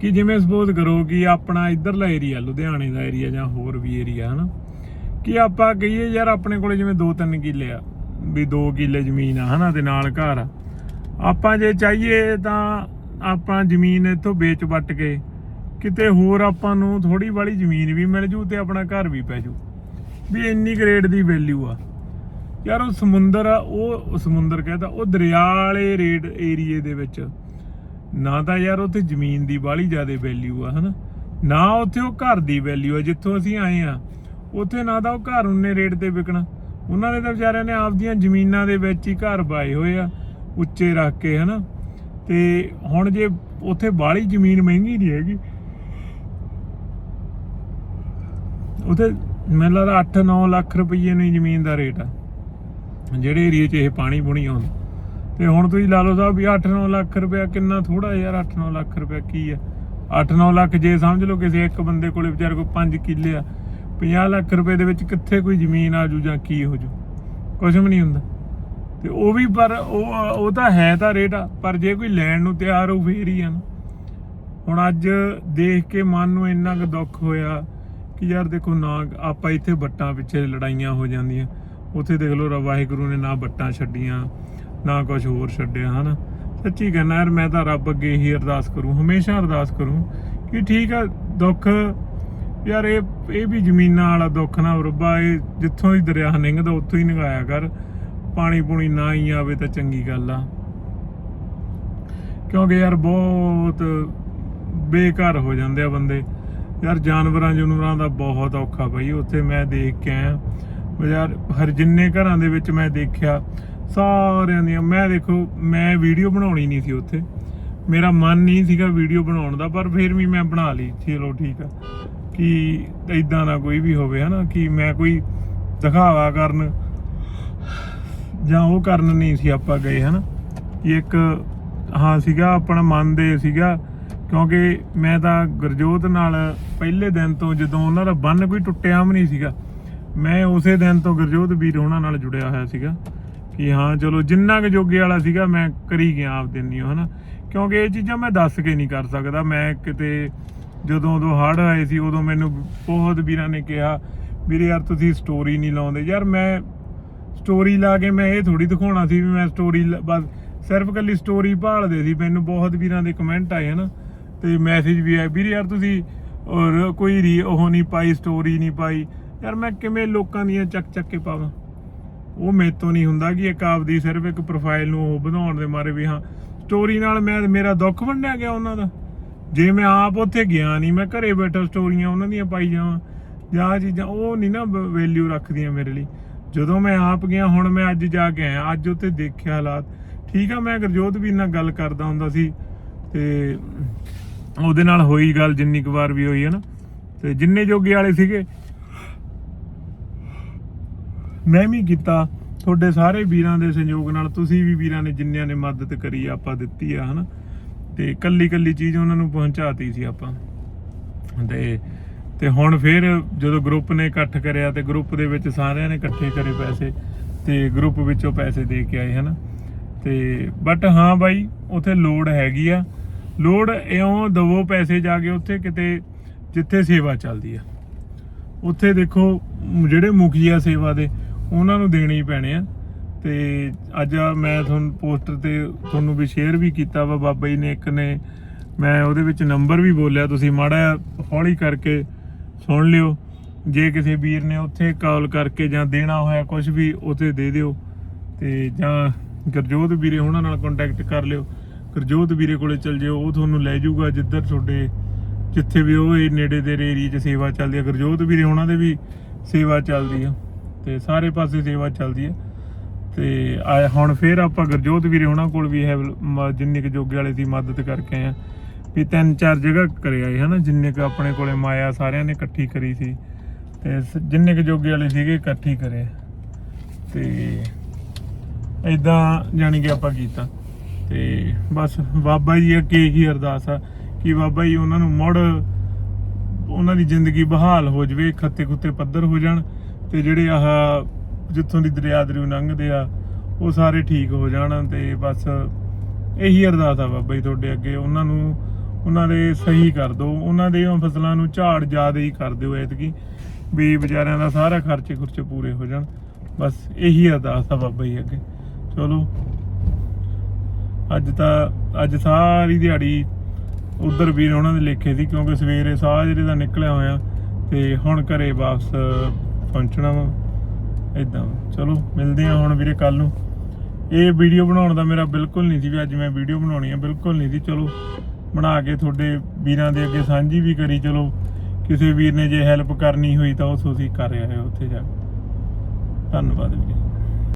ਕਿ ਜਿਵੇਂ ਸਪੋਜ਼ ਕਰੋ ਕਿ ਆਪਣਾ ਇਧਰਲਾ ਏਰੀਆ, ਲੁਧਿਆਣੇ ਦਾ ਏਰੀਆ ਜਾਂ ਹੋਰ ਵੀ ਏਰੀਆ, ਹਨਾ। ਕਿ ਆਪਾਂ ਕਹੀਏ ਯਾਰ ਆਪਣੇ ਕੋਲੇ ਜਿਵੇਂ 2-3 ਕਿੱਲੇ ਆ, ਵੀ 2 ਕਿੱਲੇ ਜ਼ਮੀਨ ਆ, ਹਨਾ, ਤੇ ਨਾਲ ਘਰ ਆ। ਆਪਾਂ ਜੇ ਚਾਹੀਏ ਤਾਂ ਆਪਾਂ ਜ਼ਮੀਨ ਇੱਥੋਂ ਵੇਚ ਵੱਟ ਕੇ ਕਿਤੇ ਹੋਰ ਆਪਾਂ ਨੂੰ ਥੋੜੀ ਵਾਲੀ ਜ਼ਮੀਨ ਵੀ ਮਿਲ ਜੂ ਤੇ ਆਪਣਾ ਘਰ ਵੀ ਪੈ ਜੂ। ਵੀ ਇੰਨੀ ਗ੍ਰੇਡ ਦੀ ਵੈਲਿਊ ਆ। ਯਾਰ ਉਹ ਸਮੁੰਦਰ ਆ, ਉਹ ਉਹ ਸਮੁੰਦਰ ਕਹਿੰਦਾ ਉਹ ਦਰਿਆ ਵਾਲੇ ਰੇਡ ਏਰੀਏ ਦੇ ਵਿੱਚ। ਨਾ ਤਾਂ ਯਾਰ ਉੱਥੇ ਜ਼ਮੀਨ ਦੀ ਬਾਹਲੀ ਜ਼ਿਆਦਾ ਵੈਲਿਊ ਆ, ਹਨਾ? ਨਾ ਉੱਥੇ ਉਹ ਘਰ ਦੀ ਵੈਲਿਊ ਆ, ਜਿੱਥੋਂ ਅਸੀਂ ਆਏ ਆ। ਉੱਥੇ ਨਾ ਤਾਂ ਉਹ ਘਰ ਉਹਨੇ ਰੇਟ ਤੇ ਵਿਕਣਾ। ਉਹਨਾਂ ਨੇ ਤਾਂ ਵਿਚਾਰਿਆਂ ਨੇ ਆਪਦੀਆਂ ਜ਼ਮੀਨਾਂ ਦੇ ਵਿੱਚ ਹੀ ਘਰ ਪਾਏ ਹੋਏ ਆ, ਉੱਚੇ ਰੱਖ ਕੇ, ਹਨਾ? ਤੇ ਹੁਣ ਜੇ ਉੱਥੇ ਬਾਹਲੀ ਜ਼ਮੀਨ ਮਹਿੰਗੀ ਨਹੀਂ ਹੈਗੀ ਉੱਥੇ ਮੈਨੂੰ ਲੱਗਦਾ 8-9 ਲੱਖ ਰੁਪਏ ਨੂੰ ਜ਼ਮੀਨ ਦਾ ਰੇਟ ਆ। ਜਿਹੜੇ ਏਰੀਏ 'ਚ ਇਹ ਪਾਣੀ ਬੁਣੀ ਆਉਂਦਾ ਤੇ ਹੁਣ ਤੁਸੀਂ ਲਾ ਲਓ ਸਾਹਿਬ ਵੀ 8-9 ਲੱਖ ਰੁਪਇਆ ਕਿੰਨਾ ਥੋੜਾ ਯਾਰ 8-9 ਲੱਖ ਰੁਪਇਆ ਕੀ ਆ? 8-9 ਲੱਖ ਜੇ ਸਮਝ ਲਓ ਕਿਸੇ ਇੱਕ ਬੰਦੇ ਕੋਲੇ ਵਿਚਾਰੇ ਕੋਲ 5 ਕਿੱਲੇ ਆ 50 ਲੱਖ ਰੁਪਏ ਦੇ ਵਿੱਚ ਕਿੱਥੇ ਕੋਈ ਜ਼ਮੀਨ ਆ ਜੂ ਜਾਂ ਕੀ ਹੋ ਜੂ? ਕੁਝ ਵੀ ਨਹੀਂ ਹੁੰਦਾ। ਤੇ ਉਹ ਵੀ ਪਰ ਉਹ ਉਹ ਤਾਂ ਹੈ ਤਾਂ ਰੇਟ ਆ, ਪਰ ਜੇ ਕੋਈ ਲੈਣ ਨੂੰ ਤਿਆਰ ਹੋ ਫੇਰ ਹੀ ਆ ਨਾ। ਹੁਣ ਅੱਜ ਦੇਖ ਕੇ ਮਨ ਨੂੰ ਇੰਨਾ ਕੁ ਦੁੱਖ ਹੋਇਆ ਕਿ ਯਾਰ ਦੇਖੋ ਨਾ, ਆਪਾਂ ਇੱਥੇ ਬੱਟਾਂ ਪਿੱਛੇ ਲੜਾਈਆਂ ਹੋ ਜਾਂਦੀਆਂ। ਉੱਥੇ ਦੇਖ ਲਓ ਰ- ਵਾਹਿਗੁਰੂ ਨੇ ਨਾ ਬੱਟਾਂ ਛੱਡੀਆਂ, ਨਾ ਕੁਝ ਹੋਰ ਛੱਡਿਆ, ਹਨਾ? ਸੱਚੀ ਕਹਿੰਦਾ ਯਾਰ, ਮੈਂ ਤਾਂ ਰੱਬ ਅੱਗੇ ਹੀ ਅਰਦਾਸ ਕਰੂੰ, ਹਮੇਸ਼ਾ ਅਰਦਾਸ ਕਰੂੰ ਕਿ ਠੀਕ ਆ, ਦੁੱਖ, ਯਾਰ ਇਹ ਇਹ ਵੀ ਜ਼ਮੀਨਾਂ ਵਾਲਾ ਦੁੱਖ ਨਾ ਰੱਬਾ, ਇਹ ਜਿੱਥੋਂ ਹੀ ਦਰਿਆ ਲੰਘਦਾ ਉੱਥੋਂ ਹੀ ਨਗਾਇਆ ਕਰ। ਪਾਣੀ ਪੂਣੀ ਨਾ ਹੀ ਆਵੇ ਤਾਂ ਚੰਗੀ ਗੱਲ ਆ। ਕਿਉਂਕਿ ਯਾਰ ਬਹੁਤ ਬੇਘਰ ਹੋ ਜਾਂਦੇ ਆ ਬੰਦੇ। ਯਾਰ ਜਾਨਵਰਾਂ ਜਨੂਰਾਂ ਦਾ ਬਹੁਤ ਔਖਾ ਬਈ, ਉੱਥੇ ਮੈਂ ਦੇਖ ਕੇ ਆਇਆ। ਯਾਰ ਹਰ ਜਿੰਨੇ ਘਰਾਂ ਦੇ ਵਿੱਚ ਮੈਂ ਦੇਖਿਆ, ਸਾਰਿਆਂ ਦੀਆਂ, ਮੈਂ ਦੇਖੋ, ਮੈਂ ਵੀਡੀਓ ਬਣਾਉਣੀ ਨਹੀਂ ਸੀ ਉੱਥੇ। ਮੇਰਾ ਮਨ ਨਹੀਂ ਸੀਗਾ ਵੀਡੀਓ ਬਣਾਉਣ ਦਾ, ਪਰ ਫਿਰ ਵੀ ਮੈਂ ਬਣਾ ਲਈ। ਚਲੋ ਠੀਕ ਆ। ਕਿ ਇਦਾਂ ਨਾ ਕੋਈ ਵੀ ਹੋਵੇ, ਹਨਾ, ਕਿ ਮੈਂ ਕੋਈ ਦਿਖਾਵਾ ਕਰਨ ਜਾਂ ਉਹ ਕਰਨ ਨਹੀਂ ਸੀ ਆਪਾਂ ਗਏ, ਹਨਾ। ਕਿ ਇੱਕ, ਹਾਂ, ਸੀਗਾ ਆਪਣਾ ਮਨ ਦੇ ਸੀਗਾ ਕਿਉਂਕਿ ਮੈਂ ਤਾਂ ਗੁਰਜੋਤ ਨਾਲ ਪਹਿਲੇ ਦਿਨ ਤੋਂ ਜਦੋਂ ਉਹਨਾਂ ਦਾ ਬੰਨ ਕੋਈ ਟੁੱਟਿਆ ਵੀ ਨਹੀਂ ਸੀਗਾ, ਮੈਂ ਉਸੇ ਦਿਨ ਤੋਂ ਗੁਰਜੋਤ ਵੀਰ ਉਹਨਾਂ ਨਾਲ ਜੁੜਿਆ ਹੋਇਆ ਸੀਗਾ ਕਿ ਹਾਂ, ਚਲੋ ਜਿੰਨਾ ਕੁ ਜੋਗੇ ਵਾਲਾ ਸੀਗਾ, ਮੈਂ ਕਰੀ ਗਿਆ ਆਪ ਦਿੰਨੀ ਹਨਾ। ਕਿਉਂਕਿ ਇਹ ਚੀਜ਼ਾਂ ਮੈਂ ਦੱਸ ਕੇ ਨਹੀਂ ਕਰ ਸਕਦਾ। ਮੈਂ ਕਿਤੇ ਜਦੋਂ ਉਦੋਂ ਹੜ੍ਹ ਆਏ ਸੀ, ਉਦੋਂ ਮੈਨੂੰ ਬਹੁਤ ਵੀਰਾਂ ਨੇ ਕਿਹਾ, ਵੀਰੇ ਯਾਰ ਤੁਸੀਂ ਸਟੋਰੀ ਨਹੀਂ ਲਾਉਂਦੇ। ਯਾਰ ਮੈਂ ਸਟੋਰੀ ਲਾ ਕੇ ਮੈਂ ਇਹ ਥੋੜੀ ਦਿਖਾਉਣਾ ਸੀ ਵੀ ਮੈਂ ਸਟੋਰੀ ਬਸ ਸਿਰਫ ਕੱਲੀ ਸਟੋਰੀ ਭਾਲਦੇ ਸੀ। ਮੈਨੂੰ ਬਹੁਤ ਵੀਰਾਂ ਦੇ ਕਮੈਂਟ ਆਏ, ਹਨ। ਤੇ ਮੈਸੇਜ ਵੀ ਆਇਆ ਵੀਰੇ ਯਾਰ ਤੁਸੀਂ ਔਰ ਕੋਈ ਰੀ ਉਹ ਨਹੀਂ ਪਾਈ ਸਟੋਰੀ ਨਹੀਂ ਪਾਈ। ਯਾਰ ਮੈਂ ਕਿਵੇਂ ਲੋਕਾਂ ਦੀਆਂ ਚੱਕ ਚੱਕ ਕੇ ਪਾਵਾਂ? ਉਹ ਮੇਰੇ ਤੋਂ ਨਹੀਂ ਹੁੰਦਾ ਕਿ ਇੱਕ ਆਪਦੀ ਸਿਰਫ ਇੱਕ ਪ੍ਰੋਫਾਈਲ ਨੂੰ ਉਹ ਵਧਾਉਣ ਦੇ ਮਾਰੇ ਵੀ ਹਾਂ ਸਟੋਰੀ ਨਾਲ ਮੈਂ, ਮੇਰਾ ਦੁੱਖ ਵੰਡਿਆ ਗਿਆ ਉਹਨਾਂ ਦਾ। ਜੇ ਮੈਂ ਆਪ ਉੱਥੇ ਗਿਆ ਨਹੀਂ, ਮੈਂ ਘਰੇ ਬੈਠਾ ਸਟੋਰੀਆਂ ਉਹਨਾਂ ਦੀਆਂ ਪਾਈ ਜਾਵਾਂ। ਜਾਂ ਚੀਜ਼ਾਂ, ਉਹ ਨਹੀਂ ਨਾ ਵੈਲਿਊ ਰੱਖਦੀਆਂ ਮੇਰੇ ਲਈ। ਜਦੋਂ ਮੈਂ ਆਪ ਗਿਆ, ਹੁਣ ਮੈਂ ਅੱਜ ਜਾ ਕੇ ਆਇਆ, ਅੱਜ ਉੱਥੇ ਦੇਖਿਆ ਹਾਲਾਤ। ਠੀਕ ਆ, ਮੈਂ ਗੁਰਜੋਤ ਵੀ ਨਾਲ ਗੱਲ ਕਰਦਾ ਹੁੰਦਾ ਸੀ ਤੇ ਉਹਦੇ ਨਾਲ ਹੋਈ ਗੱਲ ਜਿੰਨੀ ਕੁ ਵਾਰ ਵੀ ਹੋਈ ਹੈ ਨਾ। ਤੇ ਜਿੰਨੇ ਜੋਗੇ ਵਾਲੇ ਸੀਗੇ, ਮੈਂ ਵੀ ਕੀਤਾ। ਤੁਹਾਡੇ ਸਾਰੇ ਵੀਰਾਂ ਦੇ ਸੰਯੋਗ ਨਾਲ, ਤੁਸੀਂ ਵੀ ਵੀਰਾਂ ਨੇ ਜਿੰਨਿਆਂ ਨੇ ਮਦਦ ਕਰੀ, ਆਪਾਂ ਦਿੱਤੀ ਆ, ਹਨਾ। ਤੇ ਕੱਲੀ ਕੱਲੀ ਚੀਜ਼ ਉਹਨਾਂ ਨੂੰ ਪਹੁੰਚਾਤੀ ਸੀ ਆਪਾਂ। ਤੇ ਤੇ ਹੁਣ ਫਿਰ ਜਦੋਂ ਗਰੁੱਪ ਨੇ ਇਕੱਠ ਕਰਿਆ, ਤੇ ਗਰੁੱਪ ਦੇ ਵਿੱਚ ਸਾਰਿਆਂ ਨੇ ਇਕੱਠੇ ਕਰੇ ਪੈਸੇ, ਤੇ ਗਰੁੱਪ ਵਿੱਚੋਂ ਪੈਸੇ ਦੇ ਕੇ ਆਏ, ਹਨਾ। ਤੇ ਬਟ ਹਾਂ ਬਾਈ, ਉਥੇ ਲੋੜ ਹੈਗੀ ਆ। ਲੋੜ ਇਉਂ ਦਵੋ ਪੈਸੇ ਜਾ ਕੇ ਉੱਥੇ ਕਿਤੇ ਜਿੱਥੇ ਸੇਵਾ ਚੱਲਦੀ ਆ। ਉੱਥੇ ਦੇਖੋ ਮ- ਜਿਹੜੇ ਮੁਖੀਆ ਸੇਵਾ ਦੇ, ਉਹਨਾਂ ਨੂੰ ਦੇਣੇ ਹੀ ਪੈਣੇ ਆ। ਤੇ ਅੱਜ ਮੈਂ ਤੁਹਾਨੂੰ ਪੋਸਟਰ ਤੇ ਤੁਹਾਨੂੰ ਵੀ ਸ਼ੇਅਰ ਵੀ ਕੀਤਾ ਵਾ, ਬਾਬਾ ਜੀ ਨੇ ਇੱਕ ਨੇ ਮੈਂ ਉਹਦੇ ਵਿੱਚ ਨੰਬਰ ਵੀ ਬੋਲਿਆ, ਤੁਸੀਂ ਮਾੜਾ ਹੌਲੀ ਕਰਕੇ ਸੁਣ ਲਿਓ। ਜੇ ਕਿਸੇ ਵੀਰ ਨੇ ਉੱਥੇ ਕਾਲ ਕਰਕੇ ਜਾਂ ਦੇਣਾ ਹੋਇਆ ਕੁਝ ਵੀ ਉੱਥੇ ਦੇ ਦਿਓ। ਤੇ ਜਾਂ ਗੁਰਜੋਤ ਵੀਰੇ, ਉਹਨਾਂ ਨਾਲ ਕੰਟੈਕਟ ਕਰ ਲਿਓ। ਗੁਰਜੋਤ ਵੀਰੇ ਕੋਲੇ ਚਲ ਜਿਓ, ਉਹ ਤੁਹਾਨੂੰ ਲੈ ਜਾਊਗਾ ਜਿੱਧਰ ਤੁਹਾਡੇ, ਜਿੱਥੇ ਵੀ ਉਹ ਇਹ ਨੇੜੇ ਦੇ ਏਰੀਏ 'ਚ ਸੇਵਾ ਚੱਲਦੀ ਹੈ ਗੁਰਜੋਤ ਵੀਰੇ ਉਹਨਾਂ ਦੇ ਵੀ ਸੇਵਾ ਚੱਲਦੀ ਆ ਤੇ ਸਾਰੇ ਪਾਸੇ ਸੇਵਾ ਚੱਲਦੀ ਆ। ਤੇ ਆ ਹੁਣ ਫੇਰ ਆਪਾਂ ਗੁਰਜੋਤ ਵੀਰੇ ਉਹਨਾਂ ਕੋਲ ਵੀ ਹੈ ਮ- ਜਿੰਨੇ ਕੁ ਜੋਗੇ ਵਾਲੇ ਦੀ ਮਦਦ ਕਰਕੇ ਆਏ ਆ। ਵੀ ਤਿੰਨ ਚਾਰ ਜਗ੍ਹਾ ਕਰਿਆ ਆਏ, ਹਨਾ? ਜਿੰਨੇ ਕੁ ਆਪਣੇ ਕੋਲੇ ਮਾਇਆ ਸਾਰਿਆਂ ਨੇ ਇਕੱਠੀ ਕਰੀ ਸੀ। ਤੇ ਸ- ਜਿੰਨੇ ਕੁ ਜੋਗੇ ਵਾਲੇ ਸੀਗੇ ਇਕੱਠੀ ਕਰੇ। ਤੇ ਇਦਾਂ ਜਾਣੀ ਕਿ ਆਪਾਂ ਕੀਤਾ। ਤੇ ਬਸ ਬਾਬਾ ਜੀ ਅੱਗੇ ਹੀ ਅਰਦਾਸ ਆ ਕਿ ਬਾਬਾ ਜੀ ਉਹਨਾਂ ਨੂੰ ਮੁੜ ਉਹਨਾਂ ਦੀ ਜ਼ਿੰਦਗੀ ਬਹਾਲ ਹੋ ਜਵੇ, ਖੱਤੇ ਖੁੱਤੇ ਪੱਧਰ ਹੋ ਜਾਣ ਤੇ ਜਿਹੜੇ ਆਹ ਜਿੱਥੋਂ ਦੀ ਦਰਿਆ ਦਰਿਉ ਲੰਘਦੇ ਆ, ਉਹ ਸਾਰੇ ਠੀਕ ਹੋ ਜਾਣ ਤੇ ਬਸ ਇਹੀ ਅਰਦਾਸ ਆ ਬਾਬਾ ਜੀ ਤੁਹਾਡੇ ਅੱਗੇ। ਉਹਨਾਂ ਨੂੰ, ਉਹਨਾਂ ਦੇ ਸਹੀ ਕਰ ਦਿਓ, ਉਹਨਾਂ ਦੇ ਫਸਲਾਂ ਨੂੰ ਝਾੜ ਜ਼ਿਆਦਾ ਹੀ ਕਰ ਦਿਓ ਐਤਕੀ, ਵੀ ਵਿਚਾਰਿਆਂ ਦਾ ਸਾਰਾ ਖਰਚੇ ਖੁਰਚੇ ਪੂਰੇ ਹੋ ਜਾਣ। ਬਸ ਇਹੀ ਅਰਦਾਸ ਆ ਬਾਬਾ ਜੀ ਅੱਗੇ। ਚਲੋ ਅੱਜ ਤਾਂ, ਅੱਜ ਸਾਰੀ ਦਿਹਾੜੀ ਉਧਰ ਵੀਰ ਉਹਨਾਂ ਦੇ ਲੇਖੇ ਸੀ, ਕਿਉਂਕਿ ਸਵੇਰੇ ਸਾਹ ਜਿਹੜੇ ਦਾ ਨਿਕਲਿਆ ਹੋਇਆ ਤੇ ਹੁਣ ਘਰੇ ਵਾਪਸ ਪਹੁੰਚਣਾ ਵਾ। ਇਦਾਂ ਚਲੋ, ਮਿਲਦੇ ਆ ਹੁਣ ਵੀਰੇ ਕੱਲ ਨੂੰ। ਇਹ ਵੀਡੀਓ ਬਣਾਉਣ ਦਾ ਮੇਰਾ ਬਿਲਕੁਲ ਨਹੀਂ ਸੀ ਵੀ ਅੱਜ ਮੈਂ ਵੀਡੀਓ ਬਣਾਉਣੀ ਆ, ਬਿਲਕੁਲ ਨਹੀਂ ਸੀ। ਚਲੋ, ਬਣਾ ਕੇ ਤੁਹਾਡੇ ਵੀਰਾਂ ਦੇ ਅੱਗੇ ਸਾਂਝੀ ਵੀ ਕਰੀ। ਚਲੋ, ਕਿਸੇ ਵੀਰ ਨੇ ਜੇ ਹੈਲਪ ਕਰਨੀ ਹੋਈ ਤਾਂ ਉਹ ਤੁਸੀਂ ਕਰ ਆਇਓ ਉੱਥੇ ਜਾ ਕੇ। ਧੰਨਵਾਦ ਵੀਰੇ।